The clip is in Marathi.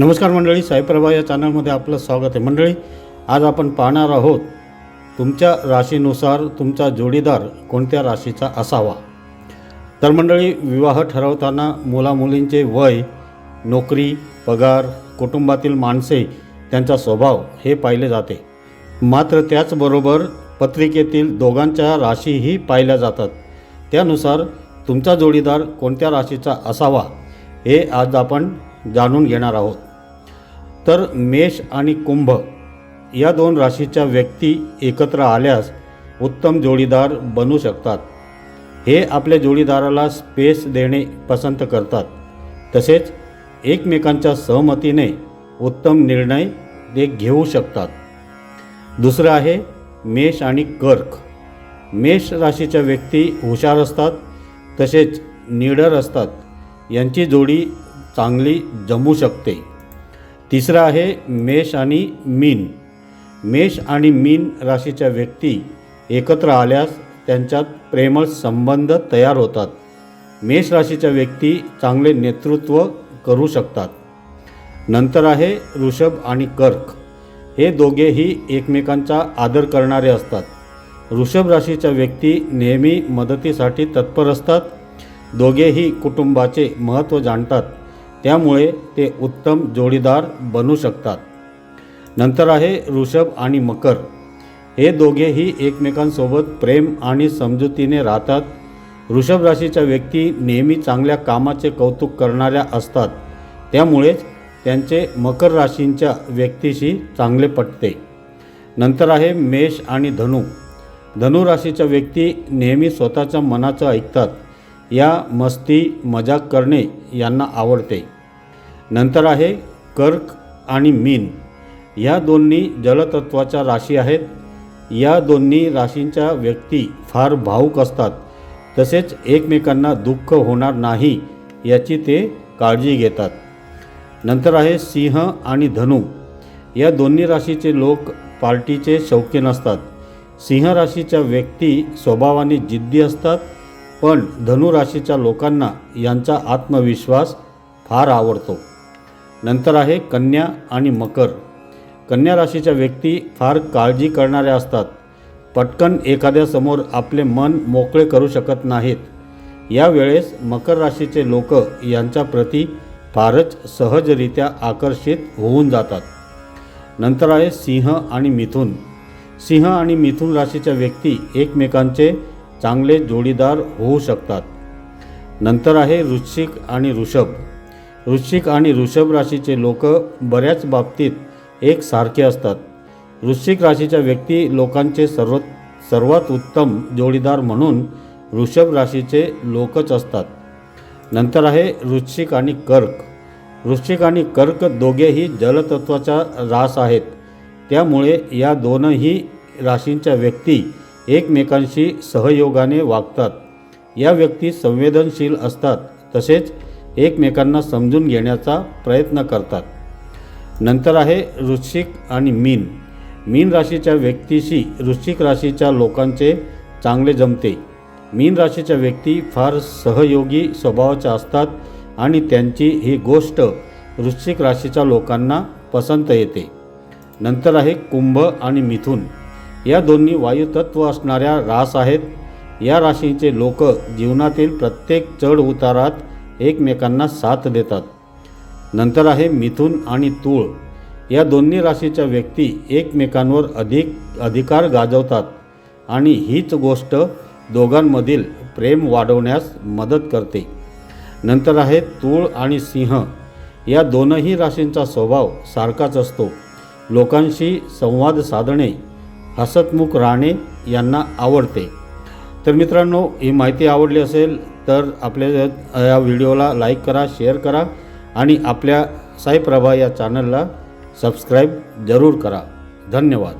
नमस्कार मंडळी साईप्रभा या चॅनलमध्ये आपलं स्वागत आहे. मंडळी आज आपण पाहणार आहोत तुमच्या राशीनुसार तुमचा जोडीदार कोणत्या राशीचा असावा? तर मंडळी विवाह ठरवताना मुलामुलींचे वय नोकरी पगार कुटुंबातील माणसे त्यांचा स्वभाव हे पाहिले जाते. मात्र त्याचबरोबर पत्रिकेतील दोघांच्या राशीही पाहिल्या जातात. त्यानुसार तुमचा जोडीदार कोणत्या राशीचा असावा हे आज आपण जाणून घेणार आहोत. तर मेष आणि कुंभ या दोन राशीच्या व्यक्ती एकत्र आल्यास उत्तम जोडीदार बनू शकतात. हे आपल्या जोडीदाराला स्पेस देणे पसंत करतात. तसेच एकमेकांच्या सहमतीने उत्तम निर्णय ते घेऊ शकतात. दुसरं आहे मेष आणि कर्क. मेष राशीच्या व्यक्ती हुशार असतात तसेच निडर असतात. यांची जोडी चांगली जमू शकते. तिसरं आहे मेष आणि मीन. मेष आणि मीन राशीच्या व्यक्ती एकत्र आल्यास त्यांच्यात प्रेमळ संबंध तयार होतात. मेष राशीच्या व्यक्ती चांगले नेतृत्व करू शकतात. नंतर आहे ऋषभ आणि कर्क. हे दोघेही एकमेकांचा आदर करणारे असतात. ऋषभ राशीच्या व्यक्ती नेहमी मदतीसाठी तत्पर असतात. दोघेही कुटुंबाचे महत्त्व जाणतात. त्यामुळे ते उत्तम जोडीदार बनू शकतात. नंतर आहे ऋषभ आणि मकर. हे दोघेही एकमेकांसोबत प्रेम आणि समजुतीने राहतात. ऋषभ राशीच्या व्यक्ती नेहमी चांगल्या कामाचे कौतुक करणाऱ्या असतात. त्यामुळेच त्यांचे मकर राशींच्या व्यक्तीशी चांगले पटते. नंतर आहे मेष आणि धनु. धनु राशीच्या व्यक्ती नेहमी स्वतःच्या मनाचं ऐकतात. या मस्ती मजाक करणे यांना आवडते. नंतर आहे कर्क आणि मीन. या दोन्ही जलतत्वाच्या राशी आहेत. या दोन्ही राशींच्या व्यक्ती फार भाऊक असतात. तसेच एकमेकांना दुःख होणार नाही याची ते काळजी घेतात. नंतर आहे सिंह आणि धनु. या दोन्ही राशीचे लोक पार्टीचे शौकीन असतात. सिंह राशीच्या व्यक्ती स्वभावाने जिद्दी असतात. पण धनु राशीच्या लोकांना यांचा आत्मविश्वास फार आवडतो. नंतर आहे कन्या आणि मकर. कन्या राशीच्या व्यक्ती फार काळजी करणाऱ्या असतात. पटकन एखाद्यासमोर आपले मन मोकळे करू शकत नाहीत. यावेळेस मकर राशीचे लोक यांच्याप्रती फारच सहजरित्या आकर्षित होऊन जातात. नंतर आहे सिंह आणि मिथुन. सिंह आणि मिथुन राशीच्या व्यक्ती एकमेकांचे चांगले जोडीदार होऊ शकतात. नंतर आहे वृश्चिक आणि ऋषभ. वृश्चिक आणि ऋषभ राशीचे लोक बऱ्याच बाबतीत एकसारखे असतात. वृश्चिक राशीच्या व्यक्ती लोकांचे सर्व सर्वात उत्तम जोडीदार म्हणून वृषभ राशीचे लोकच असतात. नंतर आहे वृश्चिक आणि कर्क. वृश्चिक आणि कर्क दोघेही जलतत्वाचा रास आहेत. त्यामुळे या दोनही राशींच्या व्यक्ती एकमेकांशी सहयोगाने वागतात. या व्यक्ती संवेदनशील असतात तसेच एकमेकांना समजून घेण्याचा प्रयत्न करतात. नंतर आहे वृश्चिक आणि मीन. मीन राशीच्या व्यक्तीशी वृश्चिक राशीच्या लोकांचे चांगले जमते. मीन राशीच्या व्यक्ती फार सहयोगी स्वभावाच्या असतात आणि त्यांची ही गोष्ट वृश्चिक राशीच्या लोकांना पसंत येते. नंतर आहे कुंभ आणि मिथुन. या दोन्ही वायुतत्व असणाऱ्या रास आहेत. या राशीचे लोक जीवनातील प्रत्येक चढ उतारात एकमेकांना साथ देतात. नंतर आहे मिथुन आणि तूळ. या दोन्ही राशीच्या व्यक्ती एकमेकांवर अधिक अधिकार गाजवतात आणि हीच गोष्ट दोघांमधील प्रेम वाढवण्यास मदत करते. नंतर आहे तूळ आणि सिंह. या दोनही राशींचा स्वभाव सारखाच असतो. लोकांशी संवाद साधणे हसतमुख राहणे यांना आवडते. तर मित्रांनो ही माहिती आवडली असेल तर आपल्या या व्हिडिओला लाईक करा शेअर करा आणि आपल्या साईप्रभा या चॅनलला सबस्क्राईब जरूर करा. धन्यवाद.